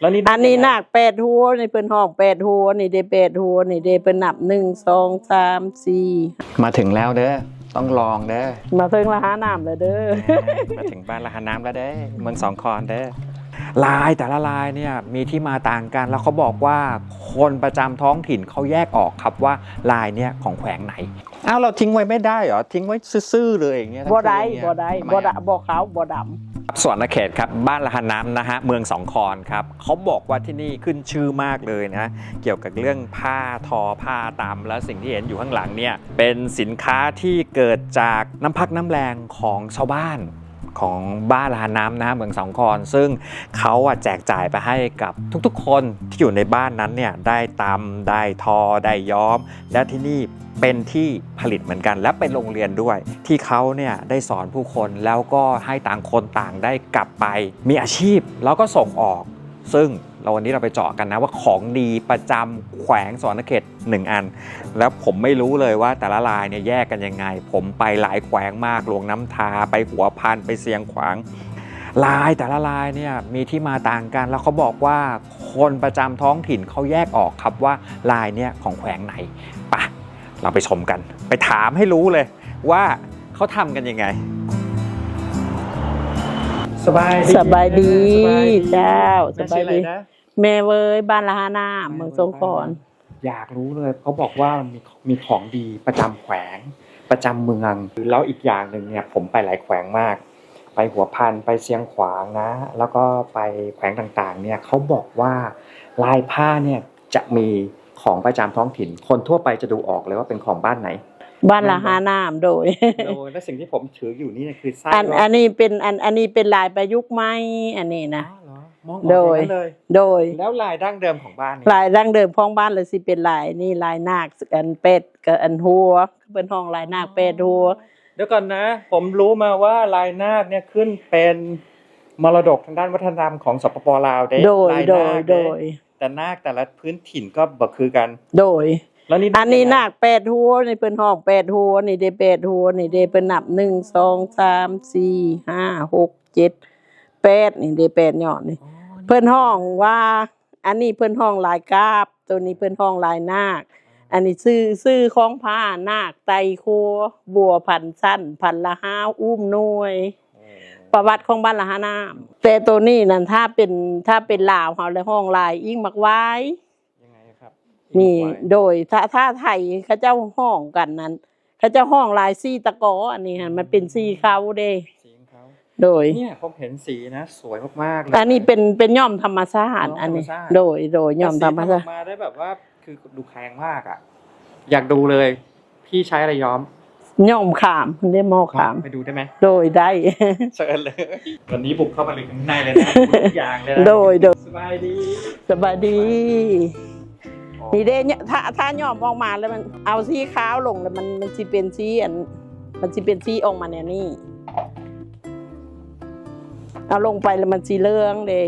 แล้วนี่อันนี้หนักแปดหัวนี่เป็นห้องแปดหัวนี่ได้แปดหัวนี่ได้เป็นนับหนึ่งสองสามสี่มาถึงแล้วเด้อต้องลองเด้อมาเพิ่งละหาน้ำเลยเด้อมาถึงบ้านละหาน้ำแล้วเด้อเมืองสองคอนเด้อลายแต่ละลายเนี่ยมีที่มาต่างกันแล้วเขาบอกว่าคนประจำท้องถิ่นเขาแยกออกครับว่าลายเนี่ยของแขวงไหนอ้าวเราทิ้งไว้ไม่ได้เหรอทิ้งไว้ซื่อๆเลยอย่างเงี้ยบ่ได้ทั้งคืนเนี่ยบ่ได้ทำมบ่อะดะบ่ขาวบ่ด สวนเขตครับบ้านละหาน้ำนะฮะเมืองสองคอนครับเขาบอกว่าที่นี่ขึ้นชื่อมากเลยนะเกี่ยวกับเรื่องผ้าทอผ้าตามและสิ่งที่เห็นอยู่ข้างหลังเนี่ยเป็นสินค้าที่เกิดจากน้ำพักน้ำแรงของชาวบ้านของบ้านลาน้ำนะฮะเมืองสองคอนซึ่งเขาอะแจกจ่ายไปให้กับทุกๆ คนที่อยู่ในบ้านนั้นเนี่ยได้ตำได้ทอได้ย้อม และที่นี่ เป็นที่ผลิตเหมือนกัน และเป็นโรงเรียนด้วย ที่เขาเนี่ยได้สอนผู้คนแล้วก็ให้ต่างคนต่างได้กลับไป มีอาชีพแล้วก็ส่งออก ซึ่งเราวันนี้เราไปเจาะกันนะว่าของดีประจำแขวงสอนเขตหนึ่งอัน แล้วผมไม่รู้เลยว่าแต่ละลายเนี่ยแยกกันยังไง ผมไปหลายแขวงมากหลวงน้ำทาไปหัวพันไปเสียงขวางลายแต่ละลายเนี่ยมีที่มาต่างกัน แล้วเขาบอกว่าคนประจำท้องถิ่นเขาแยกออกครับว่าลายเนี่ยของแขวงไหน เราไปชมกัน ไปถามให้รู้เลยว่าเขาทำกันยังไง สบายำสบายดีเจ้าสบายดี แม่ชื่ออะไรนะแม่เว้ยบ้านละหาน้ำเมืองสงขลาอยากรู้เลยเขาบอกว่ามีมีของดีประจำแขวงประจำเมืองแล้วอีกอย่างหนึ่งเนี่ยผมไปหลายแขวงมาก ไปหัวพันไปเชียงขวางนะ แล้วก็ไปแขวงต่างๆ เนี่ยเขาบอกว่าลายผ้าเนี่ยจะมี ของประจำท้องถิ่น คนทั่วไปจะดูออกเลยว่าเป็นของบ้านไหน บ้านละหาน้ำโดยโดยและสิ่งที่ผมถืออยู่นี่เนี่ยคือไส้อันอันนี้เป็นอันอันนี้เป็นลายประยุกต์ไหมอันนี้นะอ๋อเหรอมองออกโดยอย่างนั้นเลยโดย แล้วลายดั้งเดิมของบ้านเนี่ยลายดั้งเดิมของบ้านเลยสิเป็นลายนี่ลายนาคอันเป็ดกับอันหัวเป็นห้องลายนาคเป็ดหัวเดี๋ยวก่อนนะ ผมรู้มาว่าลายนาคเนี่ยขึ้นเป็นมรดกทางด้านวัฒนธรรมของสปปลาวเด้โดยลายโดนายคโดเด้ย แต่นาคแต่ละพื้นถิ่นก็บ่คือกัน โดย แล้วนี่อันนี้ยังไงนาคเป็ดหัวนี่เป็นห้องเป็ดหัวนี่ได้เป็ดหัวนี่ได้เป็นนับหนึ่งสองสามสี่ห้าหกเจ็ดแปดนี่ได้แปดยอดนี่อ๋อเพื่อนห้องว่า อันนี้เพื่อนห้องลายกราบ ตัวนี้เพื่อนห้องลายนาค อันนี้ซื้อซื้อของผ้านาคไตรโคบัวพันสั้น พันละห้าอุ้มหน่วย ประวัติของบ้านละหาน้ำแต่ตัวนี้นั่นถ้าเป็นถ้าเป็นลาวเขาเลยห้องลายยิ่งมักไว้ยังไงครับนี่ไว้โดยถ้าถ้าไทยเขาเจ้าห้องกันนั้นเขาเจ้าห้องลายซี่ตะกออันนี้ฮะมันเป็นซี่เขาเด้สีของเขาโดยเนี่ยผมเห็นสีนะสวยมากๆเลยอันนี้เป็นเป็นย่อมธรรมชาติอ๋ออัอันนี้ธรรมชาติโดยโดยย่อมธรรมชาแต่ติสีทำออกมาได้แบบว่าคือดูแพงมากอะ อยากดูเลย พี่ใช้อะไรย้อม ย่อมขามได้หมอขาม ไปดูได้ไหมโดยได้ เชิญเลย วันนี้บุกเข้ามาเลยข้างในเลยนะทุกอย่างเลยนะโดยโดย สบายดี สบายดี นี่เด้เนี่ยถ้าถ้าย่อมออกมาแล้วมันเอาสีขาวลงแล้วมันมันสิเป็นสีอัน มันสิเป็นสีออกมาแนวนี้เอาลงไปแล้วมันสีเหลืองเด้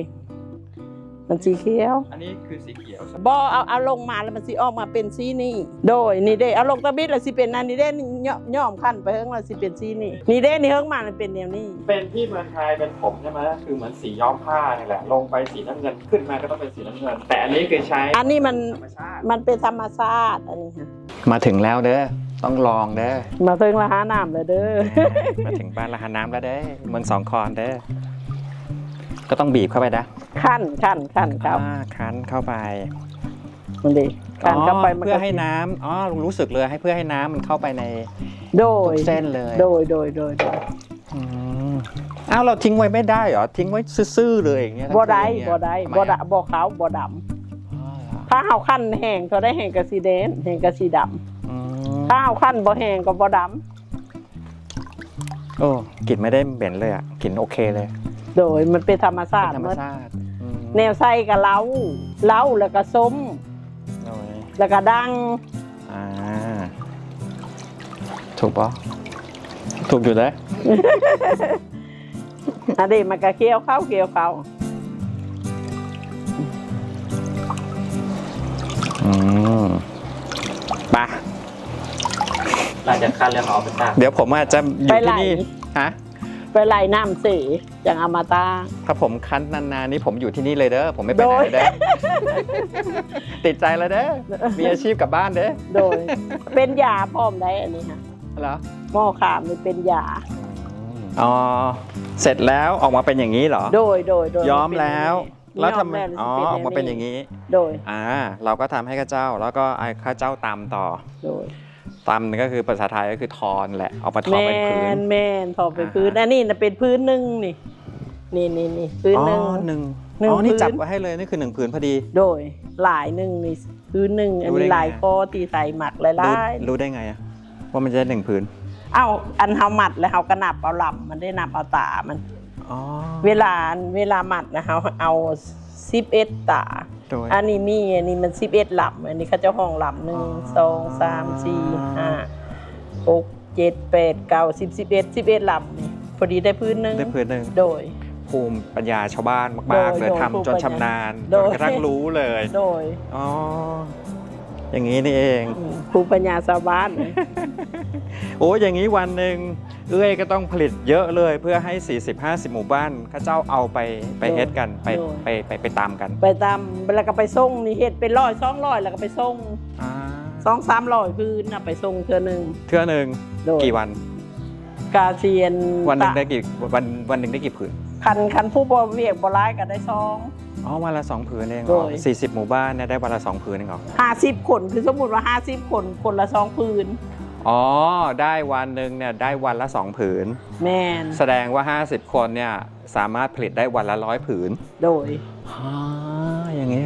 มันสีเขียว อันนี้คือสีเขียว บอเอาเอาลงมาแล้วมันสิออกมาเป็นสีนี่ โดยนี่เด้เอาลงตะบิดแล้วสิเป็นอันนี้เด้นี่ย่อย่อมขั้นไปเฮิงแล้วสิเป็นสีนี่นี่เด้นี่เฮิงมามันเป็นแนวนี้ เป็นที่เมืองไทยเป็นผมใช่ไหมคือเหมือนสีย้อมผ้านี่แหละ ลงไปสีน้ำเงินขึ้นมาก็ต้องเป็นสีน้ำเงิน แต่อันนี้คือใช้ อันนี้มันธรรมชาติ มันเป็นธรรมชาติอันนี้ค่ะ มาถึงแล้วเด้อ ต้องลองเด้อ มาเพิ่งละหาน้ำเลยเด้อ มาถึงบ้านละหาน้ำแล้วเด้อ เมืองสองคอนเด้อ ก็ต้องบีบเข้าไปนะขั้นขั้นขั้นครับอ่าคั้นเข้าไปมันดีขั้นเข้าไปมันเพื่อก็ให้น้ำอ๋อรู้สึกเลยให้เพื่อให้น้ำมันเข้าไปในโดทุยกเส้นเลยโดยโดยโดยโดยอืมอ้าวเราทิ้งไว้ไม่ได้เหรอทิ้งไว้ซื่อๆเลยอย่างเงี้ยบ่ได้ทั้งคืนบ่ได้ทำมบ่อะดะบ่ขาวบ่ดอ๋อเหรอำถ้าเฮาขั้นแห้งก็ได้แห้งกับสีแดงแห้งกับสีดอืมำถ้าเฮาขั้นบ่แห้งก็บ่ดโอ้กลิ่นไม่ได้เหม็นเลยอะกลิ่นโอเคเลยำ โดยมันเป็นธรรมชาติธรรมหมดชาติอืมแนวไส้กับเล้าเล้าแล้วก็ส้ม โอ้ยแล้วก็ดังอ่าถูกปะถูกอยู่เลยอันนี้มันก็เคี้ยวเข้าเคี้ยวเข้าอืมไปหลังจากคันเรื่องออกไปตากเดี๋ยวผมอาจจะอยู่ที่นี่ฮะไปไล่น้ำเส จังเอามาตั้ง ถ้าผมคั้นนานๆนี่ผมอยู่ที่นี่เลยเด้อผมไม่ไปไหนเลยเด้อติดใจเลยเด้อมีอาชีพกลับบ้านเด้อโดย เป็นยาพร้อมได้อันนี้ค่ะเหรอหม้อขามนี่เป็นยาอ๋อเสร็จแล้วออกมาเป็นอย่างนี้เหรอ โดยโดยโดยย้อมแล้ว แล้วทำไมย้อ๋อออกมาเป็นอย่างนี้นี้โดย อ่า เราก็ทำให้ข้าเจ้า แล้วก็ไอ้ข้าเจ้าตำต่อ โดย ตำนี่ก็คือภาษาไทยก็คือทอนแหละเอามาทอแมเป็นพื้น นแมนทอเป็นพื้นอ่าฮะอันนี้นะเป็นพื้นหนึ่งนี่นี่นี่นี่พื้นอ๋อหนึ่ง หนึ่งหนึ่งอ๋อนี่พื้น จับไว้ให้เลยนี่คือหนึ่งผืนพอดี โดยหลายหนึ่งนี่พื้นหนึ่งอันรู้ได้นี้ไง หลายคอตีใส่หมักหลายรู้ๆ รู้ได้ไงอะว่ามันจะได้หนึ่งผืนเอ้าอันเฮาหมัดแล้วเฮาก็นับเอาลำมันได้นับเอาตามัน อ๋อเวลาเวลาหมัดนะเฮาเอา สิบเอ็ดตา โดย อันนี้มีอันนี้มันสิบเอ็ดลำอันนี้เขาเจ้าห้องลำหนึ่งอ๋อสองสามสี่ห้าหกเจ็ดแปดเก้าสิบสิบเอ็ดสิบเอ็ดลำนี่พอดีได้พื้นหนึ่งได้ผืนหนึ่ง โดย ภูมิปัญญาชาวบ้านมาก ๆ เลยโดยทำจนชำนาญโดจยนกระทั่งรู้เลย โดย อ๋อ อย่างนี้นี่เองอืมภูมิปัญญาชาวบ้านเลยโอ้อย่างนี้วันหนึ่งเอ้ยก็ต้องผลิตเยอะเลยเพื่อให้ 40-50 หมู่บ้านข้าเจ้าเอาไปไปเฮ็ดกันไปไปไปไปตามกันไปตามแล้วก็ไปส่งนี่เฮ็ดเป็นร้อยสองร้อยแล้วก็ไปส่งอ่าสองสามร้อยพื้นน่ะไปส่งเทื่อหนึ่งเทื่อหนึ่งโดยกี่วัน กาเซียนวันหนึ่งตะได้กี่วันวันหนึ่งได้กี่ผืน คันคันผู้บ่เวียกบ่ร้ายก็ได้ซอง อ๋อวันละสองผืนเองเหรโดอยสี่สิบหมู่บ้านเนี่ยได้วันละสองผืนเองเหรอห้าสิบคนคือสมมุติว่าห้าสิบคนคนละสองพื้นอ๋อได้วันหนึ่งเนี่ยได้วันละสองผืน แม่นแสดงว่า 50 คนเนี่ยสามารถผลิตได้วันละร้อยผืนโดยอ่าอย่างนี้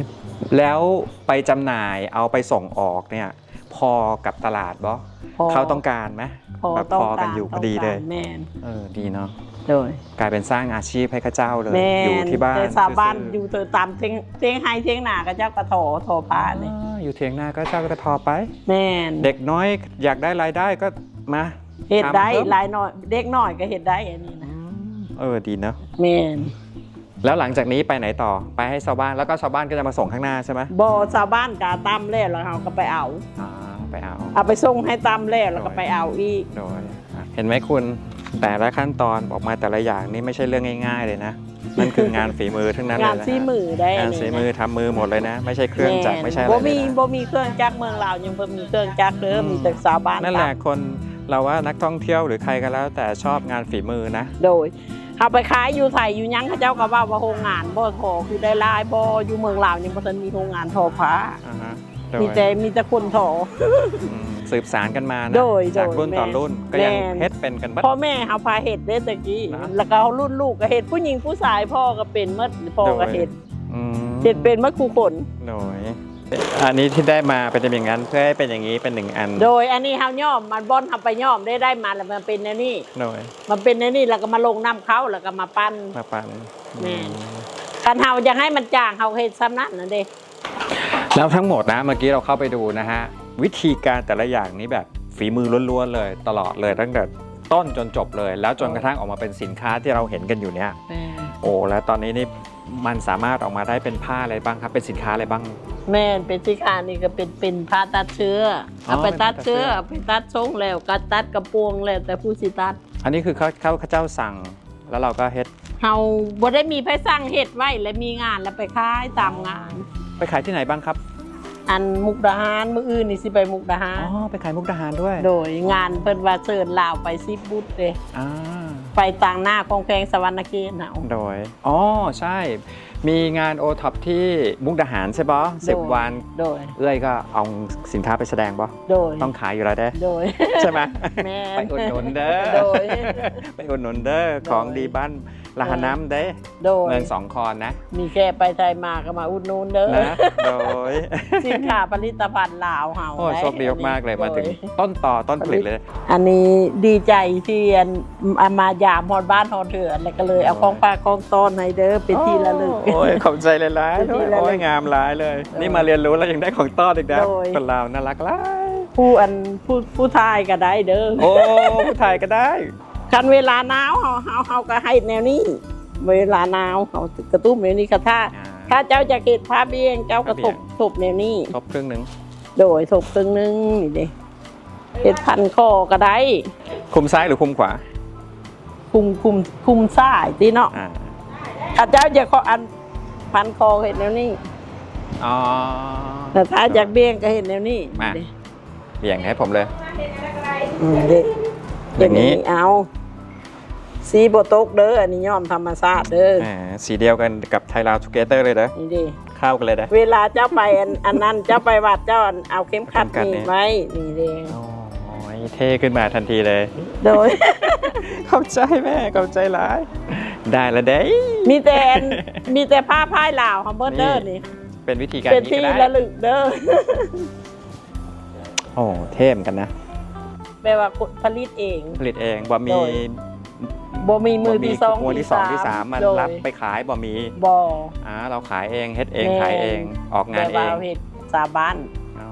แล้วไปจำหน่ายเอาไปส่งออกเนี่ยพอกับตลาดบ่พอเขาต้องการไหมพอแบบต้องพอการกันอยู่พอดีต้งเลการยแม่นเออดีเนาะ โดยกลายเป็นสร้างอาชีพให้ข้าเจ้าเลย แม่อยู่นที่บ้านแต่ชาวบ้านซื่ๆอยู่เธอตามเทียงเทียงไฮเทียงหนาก็เจ้ากระถอถอผ้านี่อ่าอยู่เทียงหน้าก็เจ้าก็จะทอไป แม่นเด็กน้อยอยากได้รายได้ก็มาเฮ็ดได้ทำเพิ่มหลายน้อยเด็กน้อยก็เฮ็ดได้อันนี้นะเออดีเนาะแม่นแล้วหลังจากนี้ไปไหนต่อไปให้ชาวบ้านแล้วก็ชาวบ้านก็จะมาส่งข้างหน้าใช่ไหมบ่ชาวบ้านกาตำแล้วแล้วเฮาก็ไปเอา อ่าไปเอาเอาไปส่งให้ตำแล้วแล้วก็ไปเอาอีก โดยอะเห็นไหมคุณ แต่ละขั้นตอนออกมาแต่ละอย่างนี่ไม่ใช่เรื่องง่าย ๆ เลยนะนั่นคืองานฝีมือทั้งนั้นเลยงานนะฝีมือได้งานฝีมือทำมือหมดเลยนะ ไม่ใช่เครื่องจักรไม่ใช่อะไรบ่เลมียนะบ่มีเครื่องจักรเมืองลาวยังบ่มีเครื่องจักรเด้ออืมมีแต่ชาวบ้านนั่นแหละตำคนเราว่านักท่องเที่ยวหรือใครก็แล้ว แต่ชอบงานฝีมือนะ โดยเอาไปขายอยู่ไทยอยู่หยังเขาเจ้าก็ว่าว่าโรงงานบ่ทอคือได้หลายบ่อยู่เมืองลาวยังบ่ทันมีโรงงานทอผ้าอ่าฮะโดยมีแต่มีแต่คนทออืม สืบสารกันมานะโดยจากโดยรุ่นต่อแม่รุ่นก็ยังแม่เฮ็ดเป็นกันบัดพ่อแม่เฮาพาเฮ็ดเด้ตะกี้นะแล้วก็รุ่นลูกก็เฮ็ดผู้หญิงผู้ชายพ่อก็เป็นหมดพ่อก็เฮ็ดอืมเฮ็ดเป็นหมดคู่คนโดยอันนี้ที่ได้มาเป็นอย่างนั้นเพื่อให้เป็นอย่างนี้เป็นหนึ่งอัน โดยอันนี้เฮาย่อมมันบ่อนเฮาไปย่อมได้ได้มาแล้วมันเป็นอันนี้โดยมันเป็นอันนี้แล้วก็มาลงน้ำเขาแล้วก็มาปั้นมาปั่นแม่กันเฮาอยากให้มันจางเฮาเฮ็ดซ้ำนั้นนั่นเด้แล้วทั้งหมดนะเมื่อกี้เราเข้าไปดูนะฮะ วิธีการแต่ละอย่างนี้แบบฝีมือล้วนๆเลยตลอดเลยตั้งแต่ต้นจนจบเลย แล้วจนกระทั่งออกมาเป็นสินค้าที่เราเห็นกันอยู่เนี่ยโอ้แล้วตอนนี้นี่มันสามารถออกมาได้เป็นผ้าอะไรบ้างครับ เป็นสินค้าอะไรบ้าง แม่นเป็นที่คานี่ก็เป็นเป็นผ้าตัดเชื้อออเอาไปตัดเชื้อเป็นผ้าตัดเชื้อเอาไปตัดทรงแล้วก็ตัดกระปวงแล้วแต่ผู้สิตัด อันนี้คือเขาเขาเขาเจ้าสั่งแล้วเราก็เฮ็ดเฮาบ่ได้มีไผสั่งเฮ็ดไว้และมีงานแล้วไปขายตามงาน ไปขายที่ไหนบ้างครับ อันมุกดาหารมื้ออื่นนี่สิไปมุกดาหาอ๋ร อไปขายมุกดาหารด้วยโดยงานเพิ่นว่าเชิญลาวไป10บุตรเด้อ่าไปต่างหน้าของแพงสวรรณเขตเฮาโดยอ๋อใช่ มีงานโอท็อปที่มุกดาหารใช่ปะสิบวัน โดย เอ้ยก็เอาสินค้าไปแสดงปะโดย ต้องขายอยู่แล้วเด้โดย ใช่ไหมแม่ไปอุดหนุนเด้อโดย ไปอุดหนุนเด้อของดีบ้าน ลาหาน้ำเด้โดยเมืองสองคอนนะ มีแค่ไปไทยมาก็มาอุดหนุนเด้อนะโดยสินค้าผลิตภัณฑ์ลาวเฮาโอ้ได้โชคดีมากๆเลยมาถึงโดต้นต่อต้นผลิตเลย อันนี้ดีใจที่อันเอามายามฮอดบ้านฮอดเถือนแล้วก็เลยเอาของฝากของต้อนให้เด้อเป็นที่ระลึกโอ้ยขอบใจเลยร้ายเป็นที่ระลึกโอ้ยงามร้ายเลย นี่มาเรียนรู้แล้วยังได้ของต้อนอีกนะโดยคนลาวน่ารักร้ายผู้อันผู้ผู้ชายก็ได้เด้อโอ้ผู้ไทยก็ได้ คันเวลาหนาวเฮาเฮาเฮาก็ให้แนวนี้ เวลาหนาวเฮากระตุ้มแนวนี้ก็ถ้า อ่า ถ้าเจ้าจะเก็บผ้าเบี้ยงเจ้าก็ผ้าเบี่ทยบงทบแนวนี้ ทบครึ่งหนึ่งโดยทบตึงหนึงนี่เด้เฮ็ดพันคอก็ได้ คุมซ้ายหรือคุมขวาคุมคุมคุมซ้ายที่เนาะอ่าอาจารย์จะขออันพันคอเห็นแนวนี้อ๋อ แต่ถ้าจากเบี้ยงก็เห็นแนวนี้มาเบี่ยงให้ผมเลย อืมเด็กอย่างนี้ เอา สีโบตกเด้ออันนี้ย่อมธรรมชาติเด้ออ่าสีเดียวกันกับไทยลาวทูเกเตอร์เลยนะนี่ดิเข้ากันเลยนะ เวลาเจ้าไปอันอันนั้นเจ้าไปวัดเจ้าเอาเข็มขัดเข็มขัดนี่ นี่ไว้นี่เด้โอ้ยเท่ขึ้นมาทันทีเลย โดยเข้าใจแม่เข้าใจหลาย ได้ละเด้มีแต่อันมีแต่ผ้าพายลาวของเบิร์ดเด้อนี่ เป็นวิธีการเป็นนี้ที่ก็ระได้ลึกเด้อโอ้เท่เหมอนกันนะ แปลว่าผลิตเอง ผลิตเองบ่มีโดย บ่มีมือที่สองมือที่สองที่สามมันโดยรับไปขายบ่มีบ่อ่าเราขายเองเฮ็ดเองแม่ขายเองออกงานแต่เอว่างเอาเฮ็ดสาบ้านอ๋อ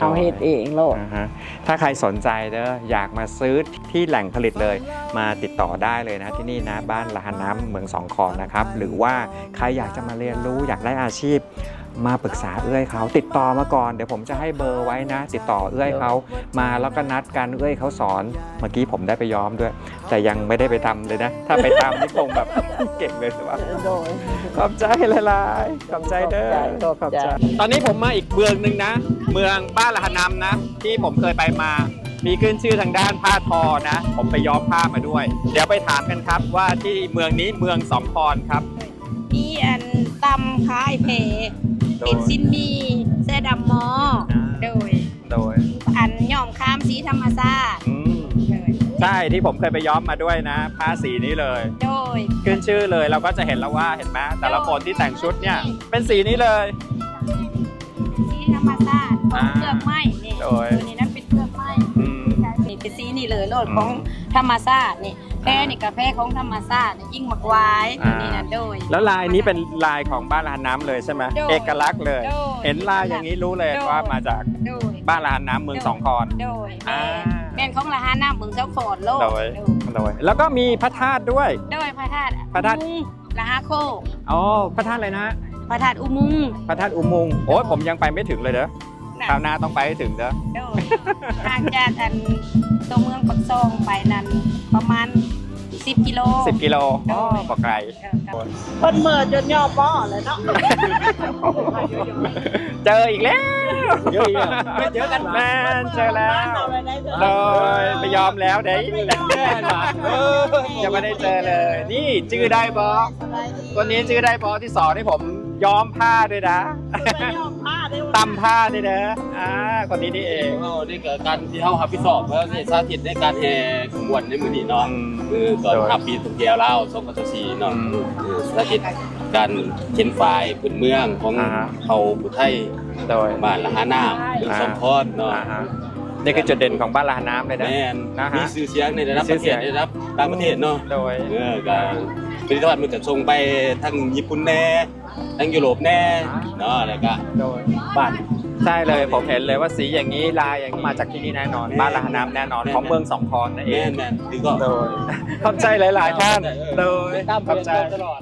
เอาเฮ็ดเองโลดอ่าฮะถ้าใครสนใจเด้ออยากมาซื้อที่แหล่งผลิตเลย มาติดต่อได้เลยนะที่นี่นะบ้านละหันน้ำเมืองสองคอนนะครับ หรือว่าใครอยากจะมาเรียนรู้อยากได้อาชีพ มาปรึกษาเอื้อยเขาติดต่อมาก่อนเดี๋ยวผมจะให้เบอร์ไว้นะ ติดต่อเอื้อยเขามาแล้วก็นัดกันเอื้อยเขาสอนเมื่อกี้ผมได้ไปย้อมด้วย แต่ยังไม่ได้ไปทำเลยนะ ถ้าไปทำนี่คงแบบ เก่งเลยสิวะโดย ขอบใจหลายๆขอบใจเด้อขอบใจ ตอนนี้ผมมาอีกเมืองหนึ่งนะ เมืองบ้านละหนำนะ ที่ผมเคยไปมา มีขึ้นชื่อทางด้านผ้าทอนะ ผมไปย้อมผ้ามาด้วย เดี๋ยวไปถามกันครับว่าที่เมืองนี้เมืองสองคอนครับ มีอันตำคายเพ เป็นซินมีเสื้อดำมออ่าโดย โดย อันย่อมข้ามสีธรรมชาติอืมโดยใช่ที่ผมเคยไปย้อมมาด้วยนะ ผ้าสีนี้เลย โดย ขึ้นชื่อเลยเราก็จะเห็นแล้วว่าเห็นไหมแต่ละคนที่แต่งชุดเนี่ย เป็นสีนี้เลย สีธรรมชาติของอ่าเปลือกไม้นี่โดย ตัวนี้นั่นเป็นเปลือกไม้อืม นี่เป็นสีนี่เลยโลดอืมของธรรมชาตินี่ แพร่นี่กับแพร่ของธรรมชาตินี่ยิ่งหมักไว้ตัวนี้นะโดย แล้วลายนี้เป็นลายของบ้านลานน้ำเลยใช่ไหมโดยเอกลักษณ์เลย โดยเห็นลายอย่างนี้รู้เลยโดย ว่ามาจากโดยบ้านลานน้ำเมืองสองคอน โดยอ่าแม่นแม่นของละหาน้ำเมืองเจ้าโขดโลดโดยโดยแล้วก็มีพระธาตุด้วย โดยพระธาตุพระธาตุ อุโมงค์ละหาโคกอ๋อพระธาตุอะไรนะ พระธาตุอุโมงค์พระธาตุอุโมงค์โอ้ยผมยังไปไม่ถึงเลยเด้อคราวหน้าต้องไปให้ถึงเด้อ โดยห่างจากอันตัวเมืองปักซองไปนั้นประมาณ 10กิโล สิบกิโลโดยอ๋อบอกไกลเออครับเพิ่นเมิดจนย่อป้อเลยเนาะเจออีกแล้วเจออีกแล้วไม่เจอกันนานเจอแล้วโดยไปยอมแล้วเด้ยังไม่ได้เจอเลย นี่จื้อได้บอตัวนี้จื้อได้บอที่สอนให้ผม ย้อมผ้าด้วยนะตำผ้าด้วยนะอ่าคนนี้นี่เองเออนี่ก็การที่เขารับผิดชอบแล้วนี่สาธิตในการแห่ขบวนในมือนี้เนาะคือก่อนทับปีตุกเกียวเล่าสองพันสี่เนาะอืมคือสาธิตการเข็นฝ่ายพื้นเมืองของอ่าฮะเขาผู้ไทยโดยบ้านละหาน้ำเมืองสองคอนเนาะอ่าฮะนี่คือจุดเด่นของบ้านลาน้ำเลยนะแม่นนะฮะมีชื่อเสียงในระดับมีชื่ปอระเสีเทยศงในระดับต่างประเทศเนาะโดยเออก็ ผลิตภัณฑ์มันจะส่งไปทั้งญี่ปุ่นแน่ทั้งยุโรปแน่เนาะแล้วก็โดยบ้าน ใช่เลยผมเห็นเลยว่าสีอย่างนี้ลายอย่างนี้มาจากที่นี่แน่นอน บ้านลาน้ำแน่นอนของเมืองสองคอนนั่นเอแม่งนแม่นหรือก็ โดยขอบใจหลาย ๆ ท่านโดยตามขอบใจ ตลอด